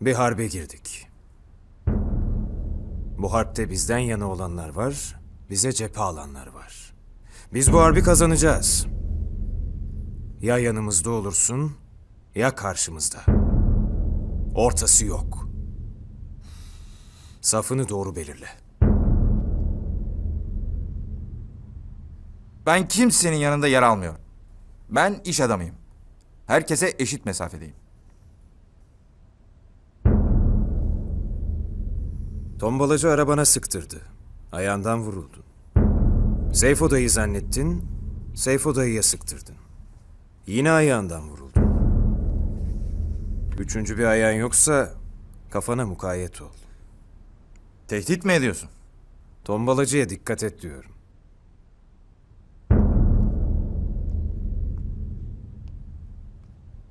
Bir harbe girdik. Bu harpte bizden yana olanlar var, bize cephe alanlar var. Biz bu harbi kazanacağız. Ya yanımızda olursun, ya karşımızda. Ortası yok. Safını doğru belirle. Ben kimsenin yanında yer almıyorum. Ben iş adamıyım. Herkese eşit mesafedeyim. Tombalacı arabana sıktırdı. Ayağından vuruldun. Seyfo dayı zannettin, Seyfo dayıya sıktırdın. Yine ayağından vuruldun. Üçüncü bir ayağın yoksa kafana mukayyet ol. Tehdit mi ediyorsun? Tombalacıya dikkat et diyorum.